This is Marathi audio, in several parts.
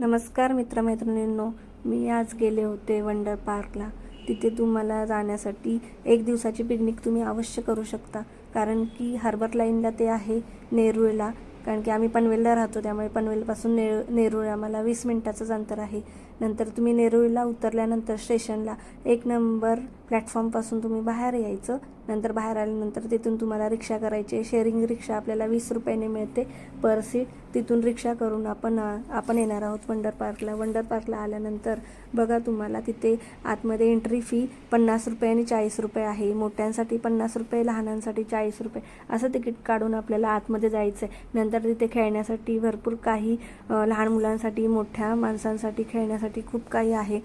नमस्कार मित्रमैत्रिणींनो मी आज गेले होते वंडर पार्कला. तिथे तुम्हाला जाण्यासाठी एक दिवसाची पिकनिक तुम्ही अवश्य करू शकता. कारण की हार्बर लाईनला ते आहे नेरुळला. कारण की आम्ही पनवेलला राहतो त्यामुळे पनवेलपासून ने नेरुळ आम्हाला वीस मिनटाचंच अंतर आहे. नंतर तुम्ही नेरुळला उतरल्यानंतर स्टेशनला एक नंबर प्लॅटफॉर्मपासून तुम्ही बाहेर यायचं. नंतर बाहेर आल्यानंतर तिथून तुम्हाला रिक्षा करायची शेअरिंग रिक्षा आपल्याला वीस रुपयाने मिळते पर सीट. तिथून रिक्षा करून आपण आपण येणार आहोत वंडर पार्कला. वंडर पार्कला आल्यानंतर बघा तुम्हाला तिथे आतमध्ये एंट्री फी पन्नास रुपये आणि चाळीस रुपये आहे. मोठ्यांसाठी पन्नास रुपये लहानांसाठी चाळीस रुपये. असं तिकीट काढून आपल्याला आतमध्ये जायचं आहे नंतर तिथे खेळण्यासाठी भरपूर काही लहान मुलांसाठी मोठ्या माणसांसाठी खेळण्यासाठी खूप काही आहे.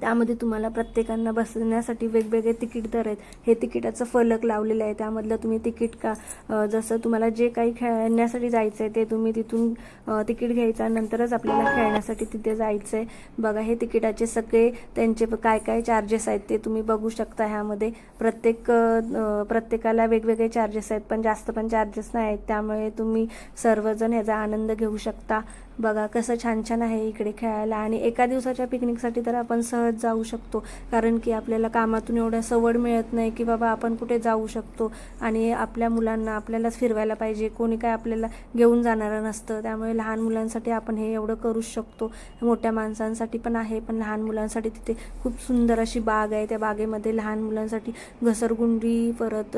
त्यामध्ये तुम्हाला प्रत्येकांना बसण्यासाठी वेगवेगळे तिकीट दर आहेत. हे तिकिटाचं फलक लावलेलं आहे. त्यामधलं तुम्ही तिकीट का जसं तुम्हाला जे काही खेळण्यासाठी जायचं आहे ते तुम्ही तिथून तिकीट घ्यायचं नंतरच आपल्याला खेळण्यासाठी तिथे जायचं आहे बघा हे तिकिटाचे सगळे त्यांचे काय काय चार्जेस आहेत ते तुम्ही बघू शकता ह्यामध्ये. प्रत्येक प्रत्येकाला वेगवेगळे चार्जेस आहेत पण जास्त पण चार्जेस नाही आहेत. त्यामुळे तुम्ही सर्वजण याचा आनंद घेऊ शकता. बघा कसं छान छान आहे इकडे खेळायला आणि एका दिवसाच्या पिकनिकसाठी तर आपण सहज जाऊ शकतो. कारण की आपल्याला कामातून एवढं सवड मिळत नाही की बाबा आपण कुठे जाऊ शकतो. आणि आपल्या मुलांना आपल्यालाच फिरवायला पाहिजे. कोणी काय आपल्याला घेऊन जाणारं नसतं. त्यामुळे लहान मुलांसाठी आपण हे एवढं करूच शकतो. मोठ्या माणसांसाठी पण आहे पण लहान मुलांसाठी तिथे खूप सुंदर अशी बाग आहे. त्या बागेमध्ये लहान मुलांसाठी घसरगुंडी परत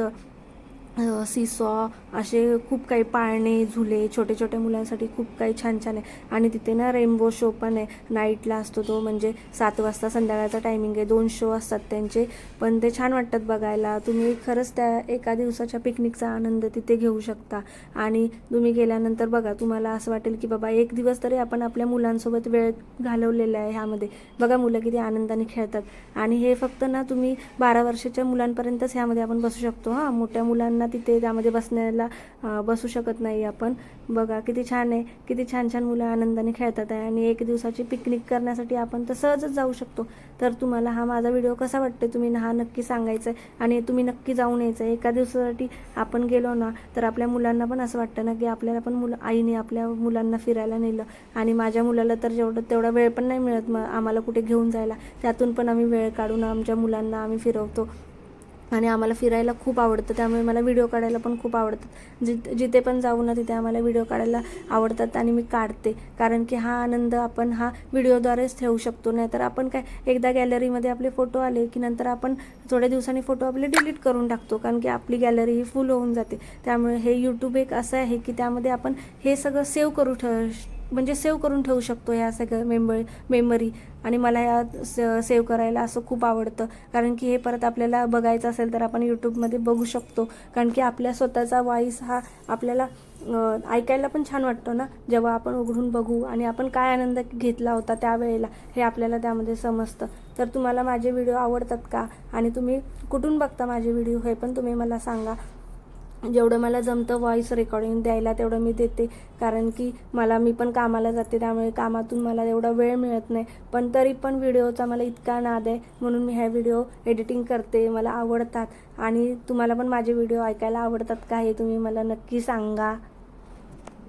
सीसॉ असे खूप काही पाळणे झुले छोटे छोट्या मुलांसाठी खूप काही छान छान आहे. आणि तिथे ना रेनबो शो पण आहे. नाईटला असतो तो म्हणजे सात वाजता संध्याकाळचा टायमिंग आहे. दोन शो असतात त्यांचे. पण ते छान वाटतात बघायला. तुम्ही खरंच त्या एका दिवसाच्या पिकनिकचा आनंद तिथे घेऊ शकता. आणि तुम्ही गेल्यानंतर बघा तुम्हाला असं वाटेल की बाबा एक दिवस तरी आपण आपल्या मुलांसोबत वेळ घालवलेला आहे ह्यामध्ये. बघा मुलं किती आनंदाने खेळतात. आणि हे फक्त ना तुम्ही बारा वर्षाच्या मुलांपर्यंतच ह्यामध्ये आपण बसू शकतो हां. मोठ्या मुलांना तिथे त्यामध्ये बसण्याला बसू शकत नाही आपण. बघा किती छान आहे किती छान छान मुलं आनंदाने खेळतात आहे. आणि एक दिवसाची पिकनिक करण्यासाठी आपण तर सहजच जाऊ शकतो. तर तुम्हाला हा माझा व्हिडिओ कसा वाटते तुम्ही हा नक्की सांगायचा आहे आणि तुम्ही नक्की जाऊन यायचं आहे एका दिवसासाठी आपण गेलो ना तर आपल्या मुलांना पण असं वाटतं ना की आपल्याला पण मुलं आईने आपल्या मुलांना फिरायला नेलं. आणि माझ्या मुलाला तर जेवढं तेवढा वेळ पण नाही मिळत मग आम्हाला कुठे घेऊन जायला. त्यातून पण आम्ही वेळ काढून आमच्या मुलांना आम्ही फिरवतो. आणि आम्हाला फिरायला खूप आवडतं. त्यामुळे मला व्हिडिओ काढायला पण खूप आवडतात जिथे जिथे पण जाऊ ना तिथे आम्हाला व्हिडिओ काढायला आवडतात आणि मी काढते. कारण की हा आनंद आपण हा व्हिडिओद्वारेच ठेवू शकतो. नाहीतर आपण काय एकदा गॅलरीमध्ये आपले फोटो आले की नंतर आपण थोड्या दिवसांनी फोटो आपले डिलीट करून टाकतो. कारण की आपली गॅलरी ही फुल होऊन जाते. त्यामुळे हे यूट्यूब एक असं आहे की त्यामध्ये आपण हे सगळं सेव्ह करू ठेव म्हणजे सेव्ह करून ठेवू शकतो ह्या सगळ्या मेंबर मेमरी आणि मला या सेव्ह करायला असं खूप आवडतं. कारण की हे परत आपल्याला बघायचं असेल तर आपण यूट्यूबमध्ये बघू शकतो. कारण की आपल्या स्वतःचा वॉईस हा आपल्याला ऐकायला पण छान वाटतो ना? जेव्हा आपण उघडून बघू आणि आपण काय आनंद घेतला होता त्यावेळेला हे आपल्याला त्यामध्ये समजतं. तर तुम्हाला माझे व्हिडिओ आवडतात का? आणि तुम्ही कुठून बघता माझे व्हिडिओ हे पण तुम्ही मला सांगा. जेवढं मला जमतं व्हॉईस रेकॉर्डिंग द्यायला तेवढं मी देते. कारण की मला मी पण कामाला जाते त्यामुळे कामातून मला एवढा वेळ मिळत नाही. पण तरी पण व्हिडिओचा मला इतका नाद आहे. म्हणून मी ह्या व्हिडिओ एडिटिंग करते मला आवडतात. आणि तुम्हाला पण माझे व्हिडिओ ऐकायला आवडतात का हे तुम्ही मला नक्की सांगा.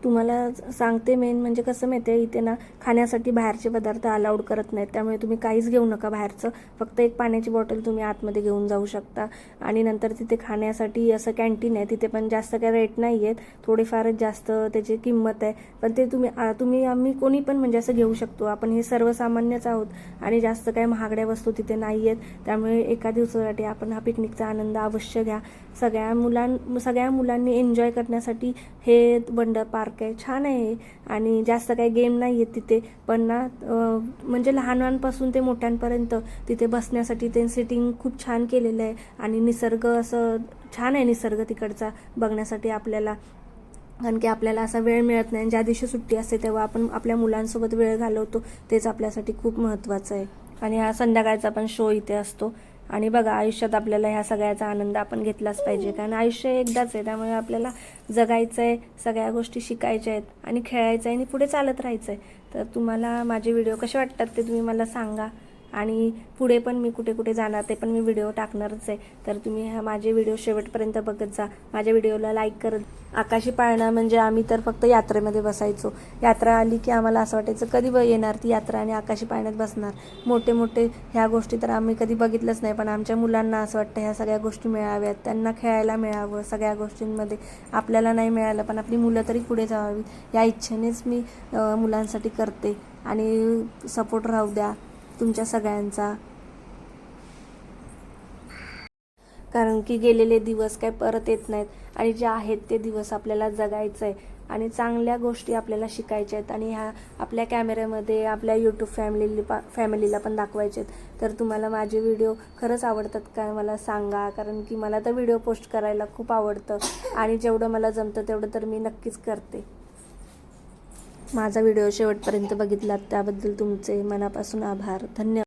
तुम्हाला सांगते मेन म्हणजे कसं माहिती आहे इथे ना खाण्यासाठी बाहेरचे पदार्थ अलाउड करत नाहीत. त्यामुळे तुम्ही काहीच घेऊ नका बाहेरचं. फक्त एक पाण्याची बॉटल तुम्ही आतमध्ये घेऊन जाऊ शकता. आणि नंतर तिथे खाण्यासाठी असं कॅन्टीन आहे तिथे पण जास्त काही रेट नाही आहेत थोडेफारच जास्त त्याची किंमत आहे. पण ते तुम्ही तुम्ही आम्ही कोणी पण म्हणजे असं घेऊ शकतो. आपण हे सर्वसामान्यच आहोत आणि जास्त काही महागड्या वस्तू तिथे नाही आहेत त्यामुळे एका दिवसासाठी आपण हा पिकनिकचा आनंद अवश्य घ्या. सगळ्या मुलां सगळ्या मुलांनी एन्जॉय करण्यासाठी हे बंड पार्क आहे छान आहे आणि जास्त काही गेम नाही आहेत तिथे. पण ना म्हणजे लहानपासून ते मोठ्यांपर्यंत तिथे बसण्यासाठी ते सिटिंग खूप छान केलेलं आहे. आणि निसर्ग असं छान आहे निसर्ग तिकडचा बघण्यासाठी आपल्याला. कारण की आपल्याला असा वेळ मिळत नाही. ज्या दिवशी सुट्टी असते तेव्हा आपण आपल्या मुलांसोबत वेळ घालवतो. तेच आपल्यासाठी खूप महत्त्वाचं आहे. आणि हा संध्याकाळचा पण शो इथे असतो. आणि बघा आयुष्यात आपल्याला ह्या सगळ्याचा आनंद आपण घेतलाच पाहिजे. कारण आयुष्य एकदाच आहे त्यामुळे आपल्याला जगायचं आहे सगळ्या गोष्टी शिकायच्या आहेत आणि खेळायचं आहे आणि पुढे चालत राहायचं आहे तर तुम्हाला माझे व्हिडिओ कसे वाटतात ते तुम्ही मला सांगा. आणि पुढे पण मी कुठे कुठे जाणार ते पण मी व्हिडिओ टाकणारच आहे. तर तुम्ही हा माझे व्हिडिओ शेवटपर्यंत बघत जा. माझ्या व्हिडिओला लाईक करत आकाशी पाळणा म्हणजे आम्ही तर फक्त यात्रेमध्ये बसायचो. यात्रा आली की आम्हाला असं वाटायचं कधी येणार ती यात्रा आणि आकाशी पाळण्यात बसणार? मोठे मोठे ह्या गोष्टी तर आम्ही कधी बघितलंच नाही पण आमच्या मुलांना असं वाटतं ह्या सगळ्या गोष्टी मिळाव्यात. त्यांना खेळायला मिळावं सगळ्या गोष्टींमध्ये. आपल्याला नाही मिळालं पण आपली मुलं तरी पुढे जावावी या इच्छेनेच मी मुलांसाठी करते. आणि सपोर्ट राहू द्या. तुमच्या सगळ्यांचा. कारण की गेलेले दिवस काय परत येत नाहीत आणि जे आहेत ते दिवस आपल्याला जगायचं आहे आणि चांगल्या गोष्टी आपल्याला शिकायच्या आहेत आणि ह्या आपल्या कॅमेऱ्यामध्ये आपल्या यूट्यूब फॅमिली फॅमिलीला पण दाखवायचे आहेत. तर तुम्हाला माझे व्हिडिओ खरंच आवडतात का मला सांगा. कारण की मला तर व्हिडिओ पोस्ट करायला खूप आवडतं. आणि जेवढं मला जमतं तेवढं तर मी नक्कीच करते. माझा व्हिडिओ शेवटपर्यंत बघितलात त्याबद्दल तुमचे मनापासून आभार. धन्यवाद.